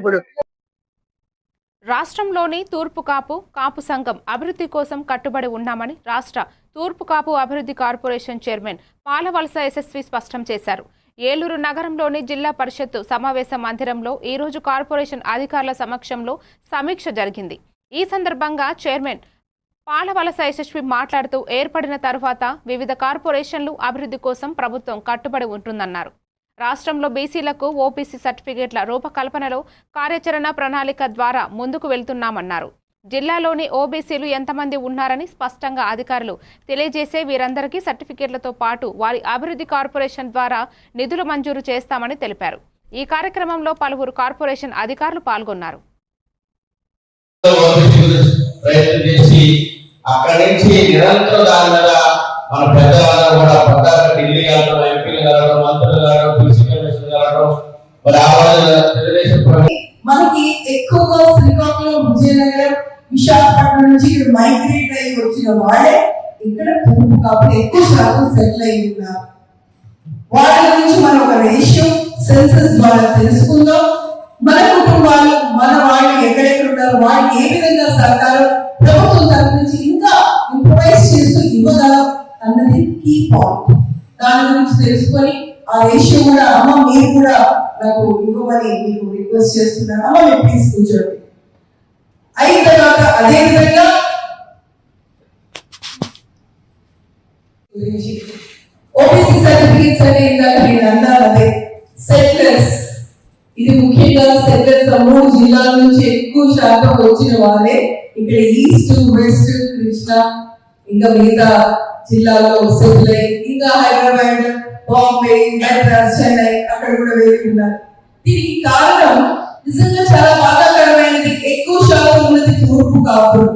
ఇప్పుడు రాష్ట్రంలోని తూర్పు కాపు కాపు సంఘం అభివృద్ధి కోసం కట్టుబడి ఉన్నామని రాష్ట్ర తూర్పు కాపు అభివృద్ధి కార్పొరేషన్ చైర్మన్ పాలవలస యశస్వి స్పష్టం చేశారు. ఏలూరు నగరంలోని జిల్లా పరిషత్ సమావేశ మందిరంలో ఈరోజు కార్పొరేషన్ అధికారుల సమక్షంలో సమీక్ష జరిగింది. ఈ సందర్భంగా చైర్మన్ పాలవలస యశస్వి మాట్లాడుతూ ఏర్పడిన తరువాత వివిధ కార్పొరేషన్లు అభివృద్ధి కోసం ప్రభుత్వం కట్టుబడి ఉంటుందన్నారు. రాష్ట్రంలో బీసీలకు ఓబీసీ సర్టిఫికేట్ల రూపకల్పనలో కార్యాచరణ ప్రణాళిక ద్వారా ముందుకు వెళ్తున్నామన్నారు. జిల్లాలోని ఓబీసీలు ఎంతమంది ఉన్నారని స్పష్టంగా అధికారులు తెలియజేసే వీరందరికీ సర్టిఫికేట్లతో పాటు వారి అభివృద్ధి కార్పొరేషన్ ద్వారా నిధులు మంజూరు చేస్తామని తెలిపారు. ఈ కార్యక్రమంలో పలువురు కార్పొరేషన్ అధికారులు పాల్గొన్నారు. అక్కడి నుంచి నిరంతరం దాని మీద మన పెద్దవాళ్ళు కూడా మంత్రులు కలగడం బీసీ కమిషన్ కలగడం మరి ఆ మనకి ఎక్కువగా శ్రీకాకుళం విజయనగరం విశాఖపట్నం నుంచి ఇక్కడ మైగ్రేట్ అయ్యి వచ్చిన వాళ్ళే ఇక్కడ తూర్పు కాబట్టి ఎక్కువ శాతం సెటిల్ అయి ఉన్నారు. వాళ్ళ గురించి మనం ఒక రేషియో సెన్సస్ ద్వారా తెలుసుకుందాం. మన కుటుంబాలు మన వాళ్ళు ఎక్కడెక్కడ ఉన్నారు వాళ్ళకి ఏ విధంగా సహకారం ప్రభుత్వం తరఫు నుంచి ఇంకా ఇంప్రవైజ్ చేస్తూ ఇవ్వగలం అన్నది కీ పాయింట్ దాని గురించి తెలుసుకొని ఆ రేషియో కూడా అమ్మ మీరు కూడా నాకు ఇవ్వమని మీకు రిక్వెస్ట్ చేస్తున్నాను. అమ్మ మీరు ప్లీజ్ కూర్చోండి. అయిన తర్వాత అదే విధంగా గురించి ఓబీసీ సర్టిఫికేట్స్ అనే ఇందాక నేను అన్నాను అదే సెటిలర్స్ ఇది ముఖ్యంగా సెటిలర్స్ మూడు జిల్లాల నుంచి ఎక్కువ శాతం వచ్చిన వాళ్ళే. ఇక్కడ ఈస్ట్ వెస్ట్ కృష్ణ ఇంకా మిగతా జిల్లాలో సెటిల్ అయ్యి ఇంకా హైదరాబాద్ బాంబే మద్రాస్ చెన్నై అక్కడ కూడా వెళ్ళి ఉన్నారు దీనికి కారణం నిజంగా చాలా బాధాకరమైనది. ఎక్కువ శాతం ఉన్నది తూర్పు కాపులు.